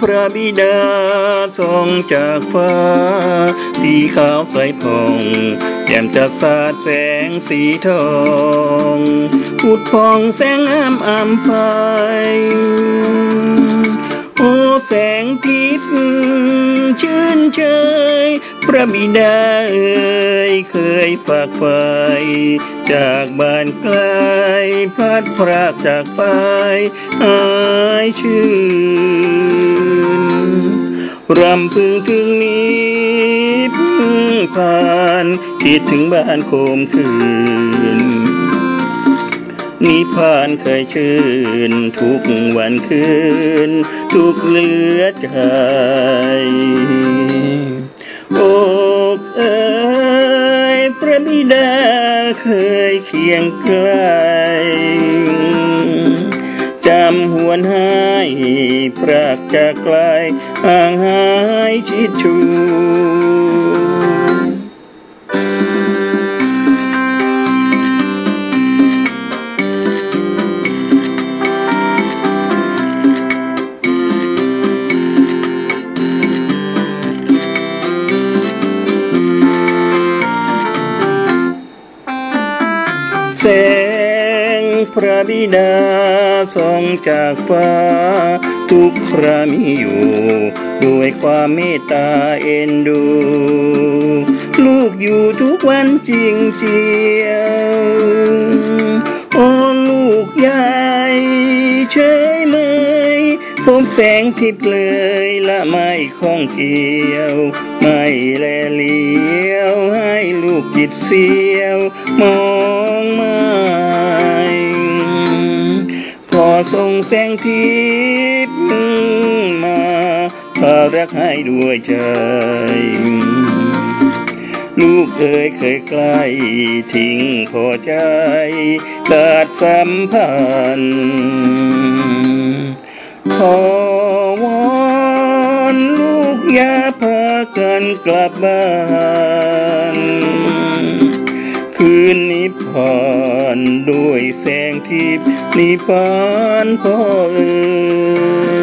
พระบิดาส่งจากฟ้า สีขาวใสผ่องแจ่มจัดสาดแสงสีทองพุดพองแสงอามอามไปโอ้แสงทิพย์ชื่นเชยพระบิดาเอ่ยเคยฝากไฟจากบ้านไกลพลัดพรากจากไปหายชื่น รำพึงถึงนี้พึ่งผ่านคิดถึงบ้านโคมคืนนิพานเคยชื่น ทุกวันคืน ทุกเหลือใจ โอกเอ๋ยพระบิดาเคยเคียงไกลจำหวนหายปรากจากไกล ห่างหายชิดชูแสง พระบิดาส่องจากฟ้า ทุกครามีอยู่ ด้วยความเมตตาเอ็นดู ลูกอยู่ทุกวันจริงเจียวโอ้ลูกยายเฉยเมยผมแสงทิพย์เลยละไม่ข้องเกี่ยว ไม่แลเลี้ยวให้ลูกจิตเสียว มองม่ข งแสงทิพย์มาพารักให้ด้วยใจ ลูกเอ๋ยเคยใกล้ทิ้งพอใจขาดสัมพันธ์ขอวอนลูกอย่าพากันกลับบ้าน คืนนิพพานด้วยแสงทิพย์นิพพานพ่อเอ๋ย